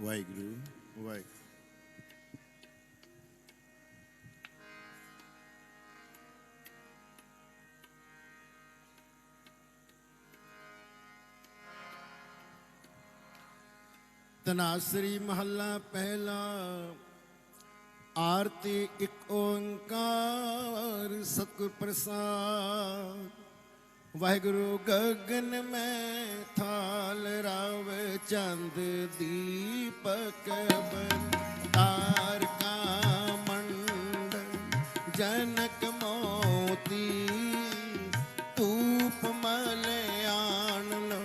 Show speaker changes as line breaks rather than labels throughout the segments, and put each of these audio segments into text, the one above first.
ਵਾਹਿਗੁਰੂ ਵਾਹਿਗੁਰੂ ਤਨਾਸਰੀ ਮਹੱਲਾ ਪਹਿਲਾ ਆਰਤੀ ਇੱਕ ਓੰਕਾਰ ਸਤਿਗੁਰ ਪ੍ਰਸਾਦ। ਵਾਹਿਗੁਰੂ ਗਗਨ ਮੈਂ ਥਾਲ ਰਾਵ ਚੰਦ ਦੀਪਕ ਬਨ, ਤਾਰ ਮੰਡ, ਜਨਕ ਮੋਤੀ, ਧੂਪ ਮਲਿਆਣ ਲੋ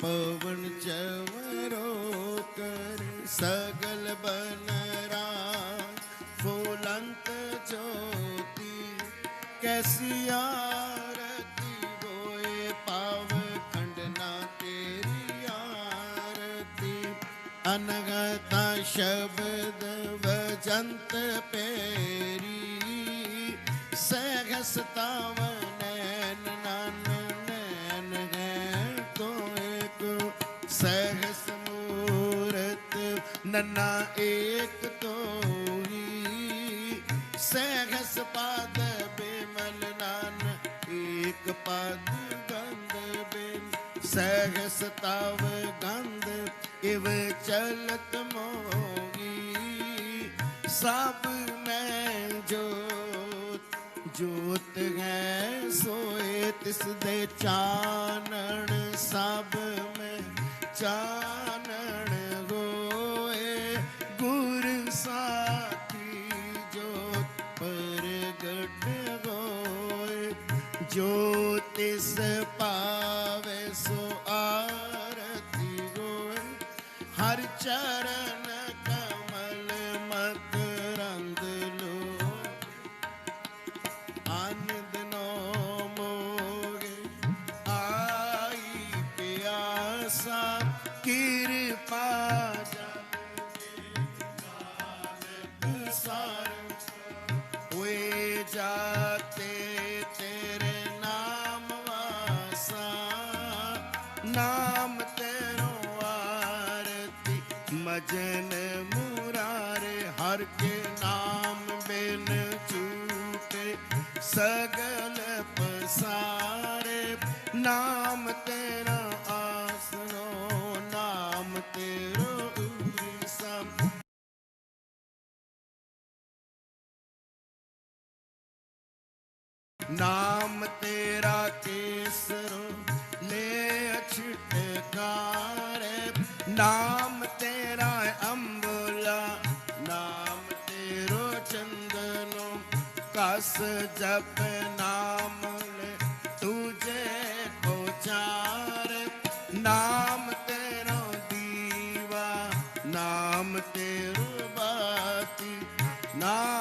ਪਵਨ ਚਵਰੋ ਕਰ, ਸਗਲ ਬਨ ਰਾਜ ਫੁਲੰਤ ਜੋਤੀ, ਕੈਸੀ ਅਨਗਤਾ ਸ਼ਬਦ ਵਜੰਤ ਪੇਰੀ, ਸਹਸਤਾਵ ਨੈਨ ਨਨ ਨੈਨ ਹੈ ਕੋਇ ਕੋ ਸਹਸ ਮੂਰਤ, ਨਨਾ ਏਕ ਤੋਹੀ, ਸਹਸ ਪਾਦ ਬਿਮਲ ਨਾਨ ਏਕ ਪਦ ਗੰਧ ਬਿਨ ਸਹਸ ਤਵ ਗੰਧ ਇਵ ਚਲਤ ਮੋਗੀ ਸਭ ਮੈਂ ਜੋਤ ਜੋਤ ਹੈ ਸੋਏ ਤਿਸ ਦੇ ਚਾਨਣ ਸਭ ਮੈਂ ਚਾਨਣ ਨਾਮ ਤੇਰੋ ਆਰਤੀ, ਮਜਨ ਮੁਰਾਰੇ, ਹਰ ਕੇ ਨਾਮ ਬਿਨ ਚੂਟੇ ਸਗਲ ਪਸਾਰੇ। ਨਾਮ ਤੇਰਾ ਆਸਨੋ ਨਾਮ ਤੇਰੋ ਉਰੀ ਸਭ। ਨਾਮ ਤੇਰਾ ਨਾਮ ਤੇਰਾ ਅੰਬੁਲਾ, ਨਾਮ ਤੇਰੋ ਚੰਦਨੋ, ਕਸ ਜਪ ਨਾਮ ਲੈ, ਤੁਝੇ ਕੋ ਚਾਰ। ਨਾਮ ਤੇਰੋ ਦੀਵਾ, ਨਾਮ ਤੇਰੋ ਬਾਤੀ, ਨਾਮ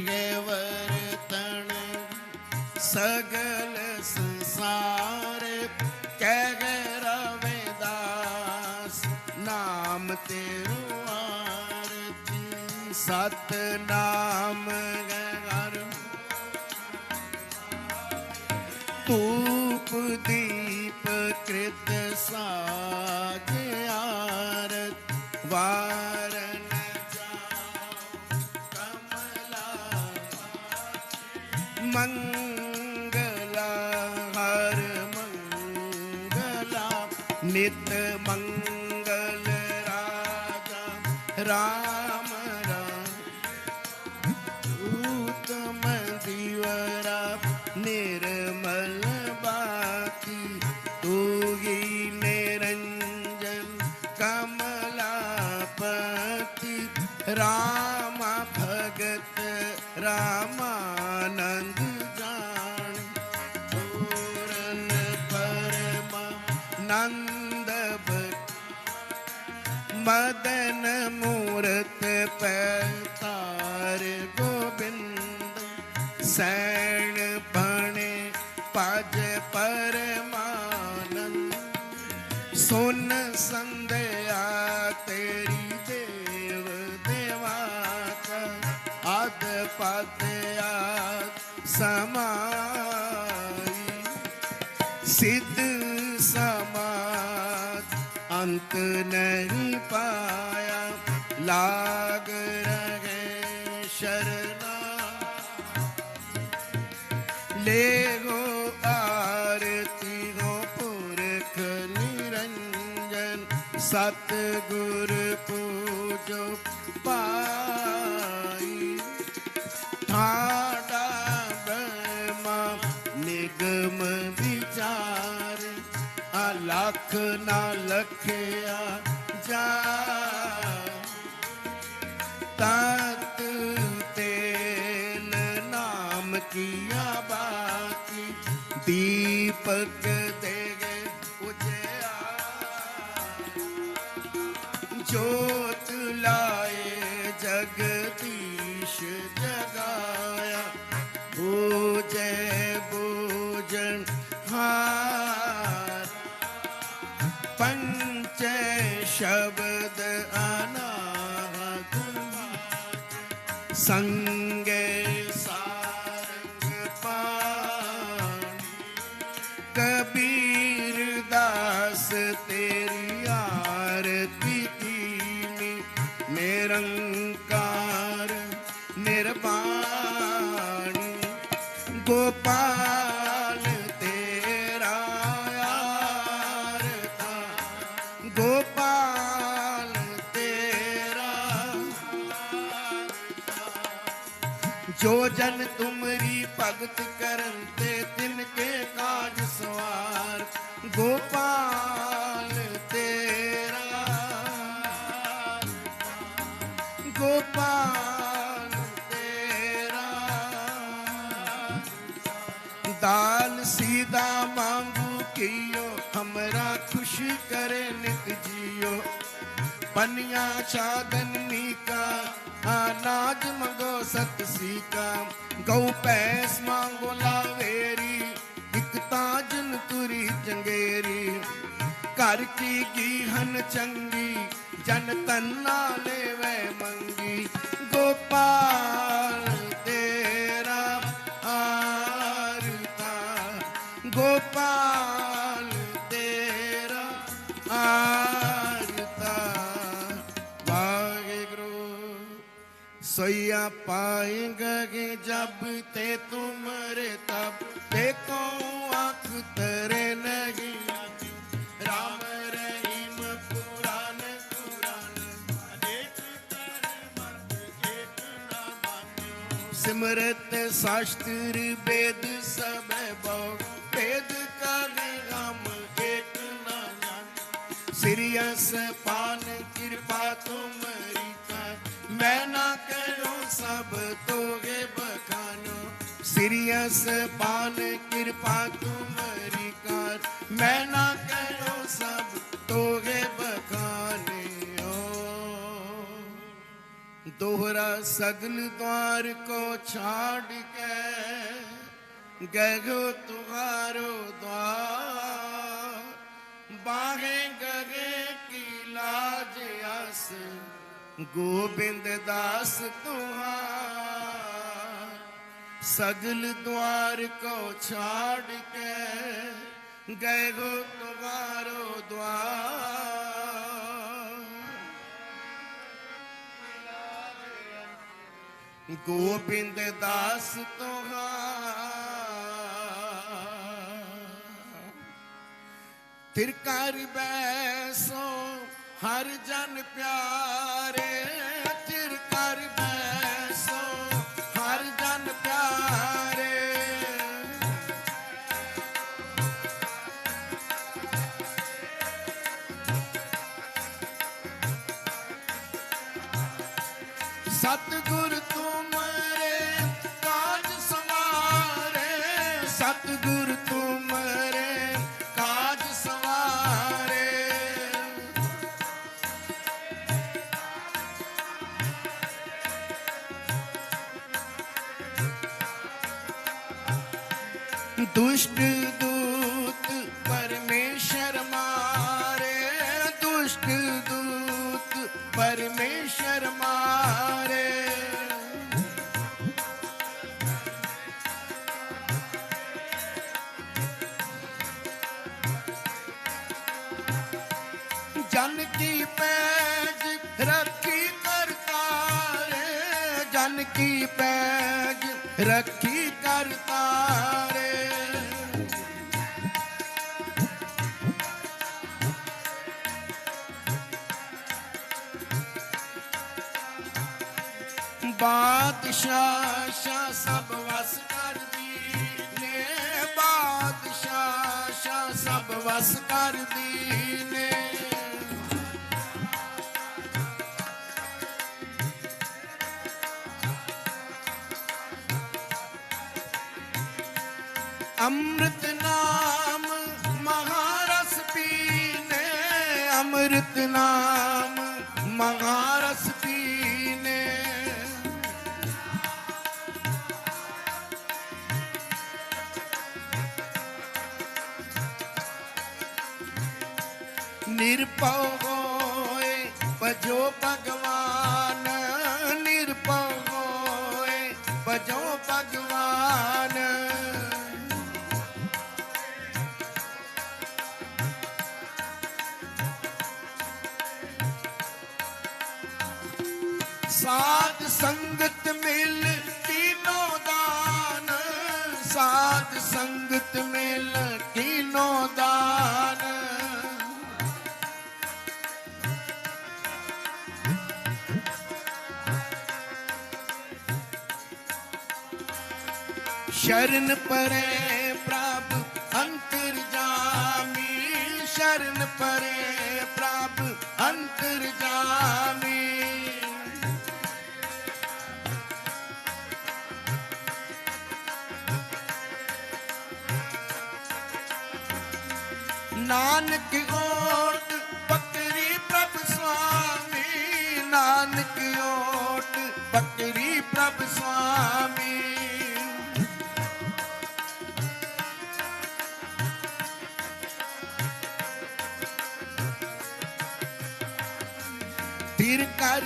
ਇਹ ਵਰਤਣ, ਸਗਲ ਸੰਸਾਰ ਕਹਿ ਰਵੇਦਾਸ, ਨਾਮ ਤੇਰੋ ਆਰਤੀ ਸਤ ਨਾਮ ਗਰ ਧੂਪ ਦੀਪ ਕ੍ਰਿਤ ਸਾਜ ਆਰਤ ਵਾਰਨ ਮੰਗਲਾ ਹਰ ਮੰਗਲਾ। ਨਿਤ ਮੰਗਲ ਰਾਜਾ ਰਾਮ ਰਾਮ। ਉਤਮ ਦੀਵਰਾ ਨਿਰਮਲ ਮਦਨ ਮੂਰਤ ਪੈਤਾਰ ਗੋਬਿੰਦ। ਸੈਣ ਬਣੇ ਪਜ ਪਰਮਾਨੰਦ ਅੰਤ ਨਹੀਂ ਪਾਇਆ, ਲਾਗ ਰਹੇ ਸ਼ਰਨਾ। ਲੇ ਗੋ ਆਰਤੀ ਹੋ ਪੁਰਖ ਨਿਰੰਜਨ ਸਤ ਗੁਰ ਪੂਜੋ ਪਾਈ ਠਾਡਾ ਬਰਮਾ ਨਿਗਮ ਵਿਚਾਰ ਲੱਖ ਨਾ ਲਖਿਆ ਜਾ। ਤਤ ਤੇਲ ਨਾਮ ਕੀਆ ਬਾਕੀ ਦੀਪਕ ਨਿਰੰਕਾਰ ਨਿਰਵਾਣੀ ਗੋਪਾਲ ਤੇਰਾ ਆਰਤਾ ਗੋਪਾਲ ਤੇਰਾ ਜੋ ਜਨ ਤੁਮਰੀ ਭਗਤ ਕਰਨ ਤੇ ਤਿਨ ਕੇ ਕਾਜ ਸਵਾਰ। ਗੋਪਾਲ ਪਨੀਆਂ ਛਾਗਨ ਮੀਕਾ ਅਨਾਜ ਮੰਗੋ ਸਤ ਸੀਕਾ। ਗਉ ਪੈਸ ਮੰਗੋ ਲਾਵੇਰੀ, ਇਕ ਤਾਜਨ ਤੁਰੀ ਚੰਗੇਰੀ। ਘਰ ਕੀ ਗੀਹਨ ਚੰਗੀ, ਜਨ ਤੰਨਾ ਲੈਵੇ ਮੰਗੀ। ਗੋਪਾਲ ਤੇਰਾ सोया पाएंगे जब ते तुमरे तब देखो आंख तरे नहीं राम रहीम पुराण पुराण अनेक कर मत एक न मान्यो सिमरत शास्त्र वेद सब बहु वेद कर हम एक न जान सिरियस पान कृपा तुमरी कर मैं ना करो सब तोगे बखानो सिरियस पान कृपा तुमरी कर मैं ना करो सब तोगे बखाने ओ दोहरा सगल द्वार को छाड़ के गगो तुम्हारो द्वार बाहे गगे की लाज आस गोविंद दास तुहार सगल द्वार को छाड़ के गए गो तुम्हारो द्वार गोविंद दास तुहार ਤਿਰਕਾਰ ਬੈਸੋ ਹਰ ਜਨ ਪਿਆਰੇ ਕਰ ਬੈਸੋ ਹਰ ਜਨ ਪਿਆਰੇ। ਸਤਿਗੁਰ ਤੂੰ दुष्ट दूत परमेश्वर मारे, दुष्ट दूत परमेश्वर मारे। जन की पैज रखी करतार, जन की पैज रखी करता रे ਬਾਦਸ਼ਾਹ ਸ਼ਾਹ ਸਭ ਵਸ ਕਰਦੀ ਨੇ ਬਾਦਸ਼ਾਹ ਸ਼ਾਹ ਸਭ ਵਸ ਕਰਦੀ ਨੇ। ਅੰਮ੍ਰਿਤ ਨਾਮ ਮਹਾਰਸ ਪੀਨੇ ਅੰਮ੍ਰਿਤ ਨਾਮ ਮਹਾਰਸ ਨਿਰਭਉ ਹੋਏ, ਭਜੋ ਭਗਵਾਨ, ਨਿਰਭਉ ਹੋਏ, ਭਜੋ ਭਗਵਾਨ। ਸਾਧ ਸੰਗਤ ਮਿਲ ਕੀਨੋ ਦਾਨ, ਸਾਧ ਸੰਗਤ ਮਿਲ ਕੀਨੋ ਦਾਨ। ਸ਼ਰਨ ਪਰੇ ਪ੍ਰਭ ਅੰਤਰ ਜਾਮੀ ਸ਼ਰਨ ਪਰੇ ਪ੍ਰਭ ਅੰਤਰ ਜਾਮੀ ਨਾਨਕ ਓਟ ਬੱਕਰੀ ਪ੍ਰਭ ਸੁਆਮੀ ਨਾਨਕ ਓਟ ਬੱਕਰੀ ਪ੍ਰਭ ਸੁਆਮੀ ਤਿਰ ਕਰ